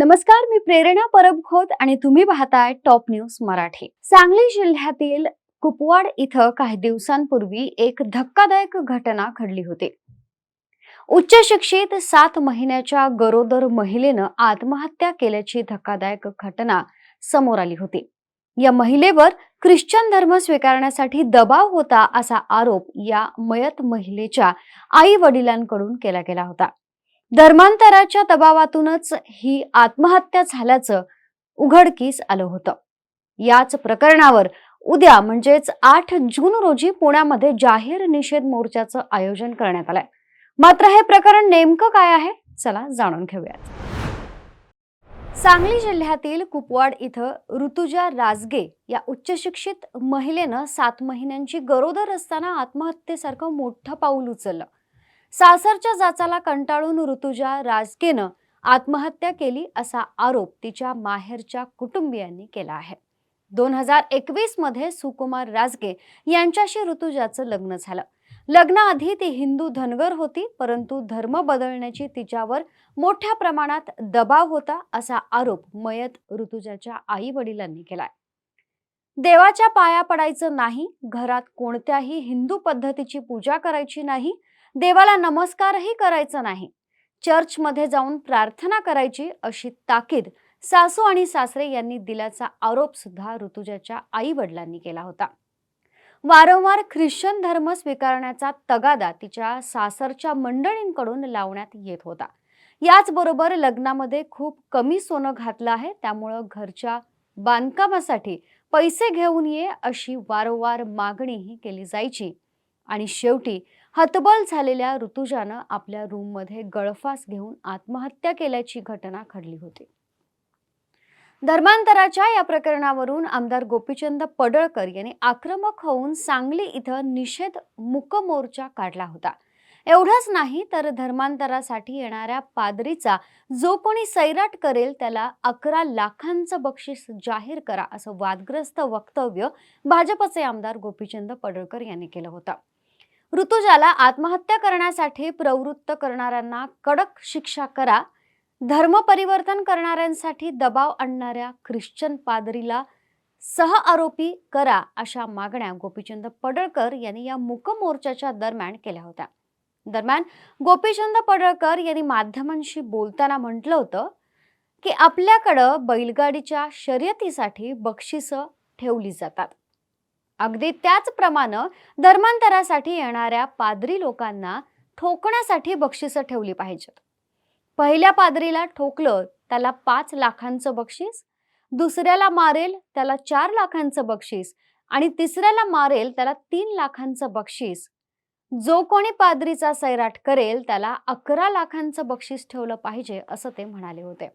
नमस्कार मी प्रेरणा परबखोत आणि तुम्ही पाहताय टॉप न्यूज मराठी. सांगली जिल्ह्यातील कुपवाड इथं काही दिवसांपूर्वी एक धक्कादायक घटना घडली होती. उच्च शिक्षित सात महिन्याच्या गरोदर महिलेनं आत्महत्या केल्याची धक्कादायक घटना समोर आली होती. या महिलेवर ख्रिश्चन धर्म स्वीकारण्यासाठी दबाव होता असा आरोप या मयत महिलेच्या आई वडिलांकडून केला गेला होता. धर्मांतराच्या दबावातूनच ही आत्महत्या झाल्याचं उघडकीस आलं होतं. याच प्रकरणावर उद्या म्हणजेच आठ जून रोजी पुण्यामध्ये जाहीर निषेध मोर्चाचं आयोजन करण्यात आलंय. मात्र हे प्रकरण नेमकं काय आहे? चला जाणून घेऊयात. सांगली जिल्ह्यातील कुपवाड इथं ऋतुजा राजगे या उच्चशिक्षित महिलेनं सात महिन्यांची गरोदर असताना आत्महत्येसारखं मोठं पाऊल उचललं. सासरच्या जाचाला कंटाळून ऋतुजा राजगेनं आत्महत्या केली असा आरोप तिच्या माहेरच्या कुटुंबियांनी केला आहे. दोन हजार एकवीसमध्ये सुकुमार राजगे यांच्याशी ऋतुजाचं लग्न झालं. लग्नाआधी ती हिंदू धनगर होती परंतु धर्म बदलण्याची तिच्यावर मोठ्या प्रमाणात दबाव होता असा आरोप मयत ऋतुजाच्या आई वडिलांनी केलाय. देवाच्या पाया पडायचं नाही घरात कोणत्याही हिंदू पद्धतीची पूजा करायची नाही देवाला नमस्कारही करायचा नाही. चर्चमध्ये जाऊन प्रार्थना करायची अशी ताकीद सासू आणि सासरे यांनी दिल्याचा आरोप सुद्धा ऋतुजाच्या आई वडिलांनी केला होता. वारंवार ख्रिश्चन धर्म स्वीकारण्याचा तगादा तिच्या सासरच्या मंडळींकडून लावण्यात येत होता. याचबरोबर लग्नामध्ये खूप कमी सोनं घातलं आहे त्यामुळं घरच्या बांधकामासाठी पैसे घेऊन ये अशी वारंवार मागणीही केली जायची. आणि शेवटी हतबल झालेल्या ऋतुजानं आपल्या रूममध्ये गळफास घेऊन आत्महत्या केल्याची घटना घडली होती. धर्मांतराच्या या प्रकरणावरून आमदार गोपीचंद पडळकर यांनी आक्रमक होऊन सांगली इथं निषेध मुकमोर्चा काढला होता. एवढंच नाही तर धर्मांतरासाठी येणाऱ्या पादरीचा जो कोणी सैराट करेल त्याला अकरा लाखांचं बक्षीस जाहीर करा असं वादग्रस्त वक्तव्य भाजपचे आमदार गोपीचंद पडळकर यांनी केलं होतं. ऋतुजाला आत्महत्या करण्यासाठी प्रवृत्त करणाऱ्यांना कडक शिक्षा करा. धर्म परिवर्तन करणाऱ्यांसाठी दबाव आणणाऱ्या ख्रिश्चन पादरीला सह आरोपी करा अशा मागण्या गोपीचंद पडळकर यांनी या मुक मोर्चाच्या दरम्यान केल्या होत्या. दरम्यान गोपीचंद पडळकर यांनी माध्यमांशी बोलताना म्हटलं होतं की आपल्याकडं बैलगाडीच्या शर्यतीसाठी बक्षिसं ठेवली जातात. अगदी त्याचप्रमाणे धर्मांतरासाठी येणाऱ्या पादरी लोकांना ठोकण्यासाठी बक्षिसं ठेवली पाहिजेत. पहिल्या पादरीला ठोकलं त्याला पाच लाखांचं बक्षीस दुसऱ्याला मारेल त्याला चार लाखांचं बक्षीस आणि तिसऱ्याला मारेल त्याला तीन लाखांचं बक्षीस. जो कोणी पादरीचा सैराट करेल त्याला अकरा लाखांचं बक्षीस ठेवलं पाहिजे असं ते म्हणाले होते.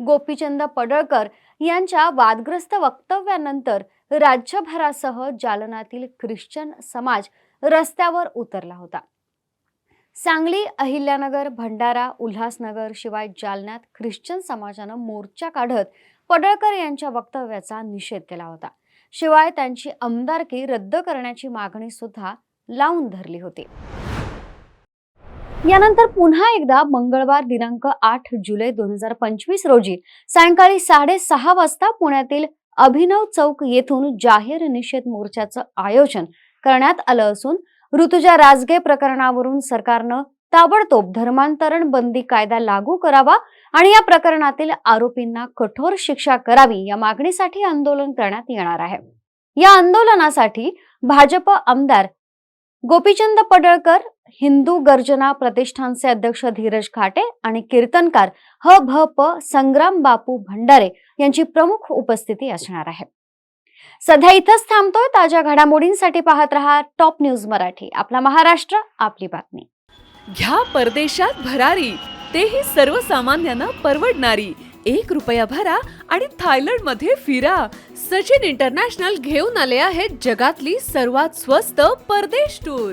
गोपीचंद पडळकर यांच्या वादग्रस्त वक्तव्यानंतर राज्यभरासह जालनातील ख्रिश्चन समाज रस्त्यावर उतरला होता. सांगली अहिल्यानगर भंडारा उल्हासनगर शिवाय जालन्यात ख्रिश्चन समाजानं मोर्चा काढत पडळकर यांच्या वक्तव्याचा निषेध केला होता. शिवाय त्यांची आमदारकी रद्द करण्याची मागणी सुद्धा लावून धरली होती. यानंतर पुन्हा एकदा मंगळवार दिनांक आठ जुलै दोन हजार पंचवीस रोजी सायंकाळी साडेसहा वाजता पुण्यातील अभिनव चौक येथून जाहीर निषेध मोर्चाचं आयोजन करण्यात आलं असून ऋतुजा राजगे प्रकरणावरून सरकारनं ताबडतोब धर्मांतरण बंदी कायदा लागू करावा आणि या प्रकरणातील आरोपींना कठोर शिक्षा करावी या मागणीसाठी आंदोलन करण्यात येणार आहे. या आंदोलनासाठी भाजप आमदार गोपीचंद पडळकर हिंदू गर्जना प्रतिष्ठानचे अध्यक्ष धीरज खाटे आणि कीर्तनकार ह भ प संग्राम बापू भंडारे यांची प्रमुख उपस्थिती असणार आहे. सध्या इथंच थांबतोय ताज्या घडामोडींसाठी पाहत रहा टॉप न्यूज मराठी. आपला महाराष्ट्र आपली बातमी. घ्या परदेशात भरारी तेही सर्वसामान्यांना परवडणारी. एक रुपया भरा आणि थायलंडमध्ये फिरा. सचिन इंटरनॅशनल घेऊन आले आहेत जगातली सर्वात स्वस्त परदेश टूर.